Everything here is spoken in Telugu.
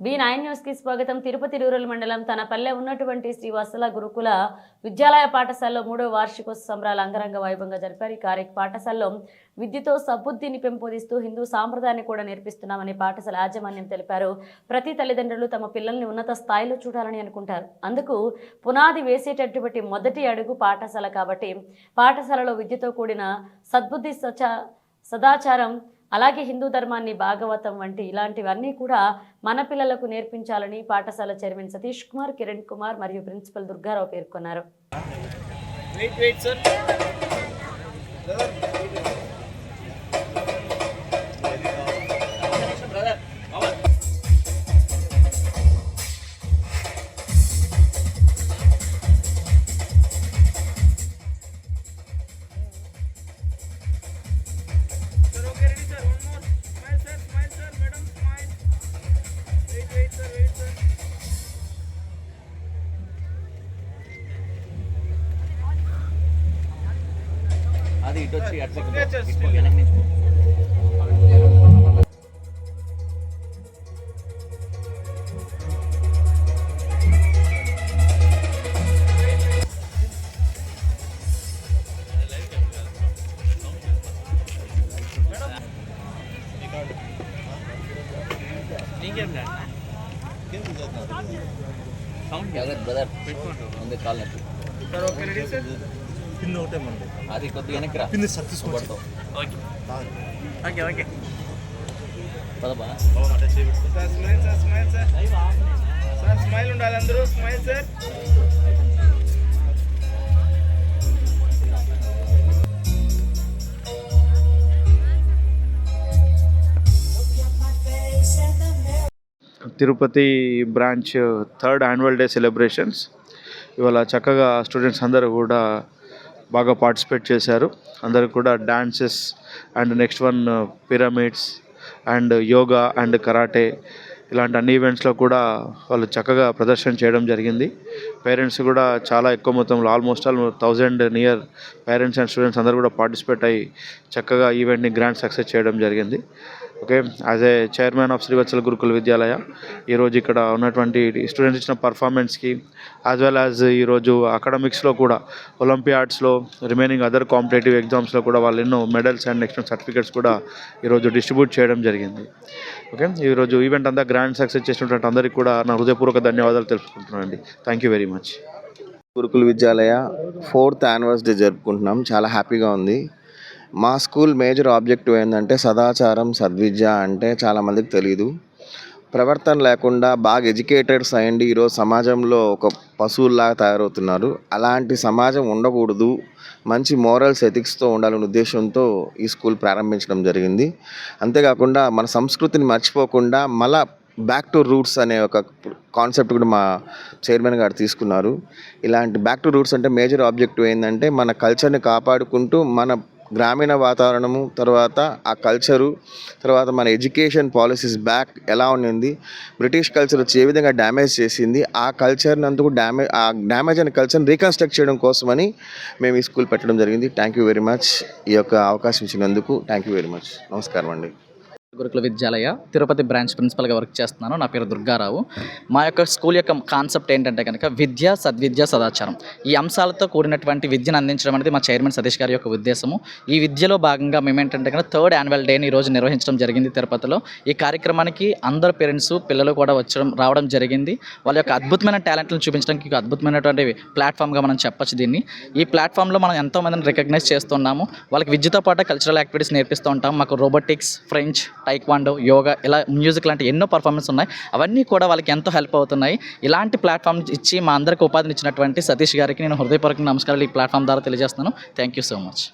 బి నైన్ న్యూస్కి స్వాగతం. తిరుపతి రూరల్ మండలం తన పల్లె ఉన్నటువంటి శ్రీ వసల గురుకుల విద్యాలయ పాఠశాలలో మూడో వార్షికోత్సవ సంబరాలు అంగరంగ వైభవంగా జరిపారు. ఈ కార్య పాఠశాలలో విద్యతో సబుద్ధిని పెంపొందిస్తూ హిందూ సాంప్రదాయాన్ని కూడా నేర్పిస్తున్నామని పాఠశాల యాజమాన్యం తెలిపారు. ప్రతి తల్లిదండ్రులు తమ పిల్లల్ని ఉన్నత స్థాయిలో చూడాలని అనుకుంటారు. అందుకు పునాది వేసేటటువంటి మొదటి అడుగు పాఠశాల కాబట్టి పాఠశాలలో విద్యతో కూడిన సద్బుద్ధి సచ సదాచారం అలాగే హిందూ ధర్మాన్ని భాగవతం వంటి ఇలాంటివన్నీ కూడా మన పిల్లలకు నేర్పించాలని పాఠశాల చైర్మన్ సతీష్ కుమార్ కిరణ్ కుమార్ మరియు ప్రిన్సిపల్ దుర్గారావు పేర్కొన్నారు. అది ఇటు వచ్చి అటు పక్క పో. ఇటు పక్క వెనక్కి నుంచి పో. సౌండ్ జాగ్రత్త బ్రదర్ ముందు కాల్ నొప్పి sir okay ready sir pin ఒకటే మనది. అది కొద్దిగా వెనక్కి రా. పిన్ సర్ది తీసుకోవచ్చు పడతావు okay. Okay పదబా sir smile sir smile sir. Sir smile ఉండాలి అందరూ. Smile sir. Tirupati branch third annual day celebrations ఇవాళ చక్కగా స్టూడెంట్స్ అందరూ కూడా బాగా పార్టిసిపేట్ చేశారు. అందరూ కూడా dances and next one pyramids and yoga and karate ఇలాంటి అన్ని ఈవెంట్స్లో కూడా వాళ్ళు చక్కగా ప్రదర్శన చేయడం జరిగింది. పేరెంట్స్ కూడా చాలా ఎక్కువ మొత్తంలో almost all thousand near parents and students అందరూ కూడా పార్టిసిపేట్ అయ్యి చక్కగా ఈవెంట్ని గ్రాండ్ సక్సెస్ చేయడం జరిగింది. Okay as a chairman of Srivatsala Gurukula Vidyalaya ఈరోజు ఇక్కడ ఉన్నటువంటి స్టూడెంట్స్ ఇచ్చిన పర్ఫార్మెన్స్కి యాజ్ వెల్ యాజ్ ఈరోజు అకాడమిక్స్లో కూడా ఒలింపియాడ్స్లో రిమైనింగ్ అదర్ కాంపిటేటివ్ ఎగ్జామ్స్లో కూడా వాళ్ళు ఎన్నో మెడల్స్ అండ్ నెక్స్ట్ సర్టిఫికేట్స్ కూడా ఈరోజు డిస్ట్రిబ్యూట్ చేయడం జరిగింది. ఓకే ఈరోజు ఈవెంట్ అంతా గ్రాండ్ సక్సెస్ చేసినటువంటి అందరికీ కూడా నా హృదయపూర్వక ధన్యవాదాలు తెలుసుకుంటున్నానండి thank you very much Gurukula Vidyalaya fourth anniversary జరుపుకుంటున్నాం. చాలా హ్యాపీగా ఉంది. మా స్కూల్ మేజర్ ఆబ్జెక్టివ్ ఏంటంటే సదాచారం సద్విద్య అంటే చాలామందికి తెలియదు ప్రవర్తన లేకుండా బాగా ఎడ్యుకేటెడ్స్ అయ్యండి ఈరోజు సమాజంలో ఒక పశువుల్లాగా తయారవుతున్నారు. అలాంటి సమాజం ఉండకూడదు. మంచి మోరల్స్ ఎథిక్స్తో ఉండాలనే ఉద్దేశంతో ఈ స్కూల్ ప్రారంభించడం జరిగింది. అంతేకాకుండా మన సంస్కృతిని మర్చిపోకుండా మళ్ళా బ్యాక్ టు రూట్స్ అనే ఒక కాన్సెప్ట్ కూడా మా చైర్మన్ గారు తీసుకున్నారు. ఇలాంటి బ్యాక్ టు రూట్స్ అంటే మేజర్ ఆబ్జెక్టివ్ ఏంటంటే మన కల్చర్ని కాపాడుకుంటూ మన గ్రామీణ వాతావరణము తర్వాత ఆ కల్చరు తర్వాత మన ఎడ్యుకేషన్ పాలసీస్ బ్యాక్ ఎలా ఉండింది బ్రిటిష్ కల్చర్ వచ్చి ఏ విధంగా డ్యామేజ్ చేసింది ఆ కల్చర్ని అందుకు డ్యామేజ్ ఆ డ్యామేజ్ అయిన కల్చర్ని రీకన్స్ట్రక్ట్ చేయడం కోసమని మేము ఈ స్కూల్ పెట్టడం జరిగింది. థ్యాంక్ యూ వెరీ మచ్ ఈ యొక్క అవకాశం ఇచ్చినందుకు థ్యాంక్ యూ వెరీ మచ్ నమస్కారం అండి. గురుకుల విద్యాలయ తిరుపతి బ్రాంచ్ ప్రిన్సిపల్గా వర్క్ చేస్తున్నాను. నా పేరు దుర్గారావు. మా యొక్క స్కూల్ యొక్క కాన్సెప్ట్ ఏంటంటే కనుక విద్య సద్విద్య సదాచారం. ఈ అంశాలతో కూడినటువంటి విద్యను అందించడం అనేది మా చైర్మన్ సతీష్ గారి యొక్క ఉద్దేశము. ఈ విద్యలో భాగంగా మేము ఏంటంటే కనుక థర్డ్ యాన్యువల్ డేని ఈరోజు నిర్వహించడం జరిగింది తిరుపతిలో. ఈ కార్యక్రమానికి అందరు పేరెంట్స్ పిల్లలు కూడా వచ్చడం రావడం జరిగింది. వాళ్ళ యొక్క అద్భుతమైన టాలెంట్లను చూపించడానికి ఒక అద్భుతమైనటువంటి ప్లాట్ఫామ్గా మనం చెప్పొచ్చు దీన్ని. ఈ ప్లాట్ఫామ్లో మనం ఎంతోమందిని రికగ్నైజ్ చేస్తున్నాము. వాళ్ళకి విద్యతో పాటు కల్చరల్ యాక్టివిటీస్ నేర్పిస్తూ ఉంటాం మాకు రోబోటిక్స్ ఫ్రెంచ్ టైక్వాండో యోగా ఇలా మ్యూజిక్ లాంటి ఎన్నో పర్ఫార్మెన్స్ ఉన్నాయి. అవన్నీ కూడా వాళ్ళకి ఎంతో హెల్ప్ అవుతున్నాయి. ఇలాంటి ప్లాట్ఫామ్ ఇచ్చి మా అందరికి ఉపాధిని ఇచ్చినటువంటి సతీష్ గారికి నేను హృదయపూర్వక నమస్కారాలు ఈ ప్లాట్ఫామ్ ద్వారా తెలియజేస్తున్నాను. Thank you so much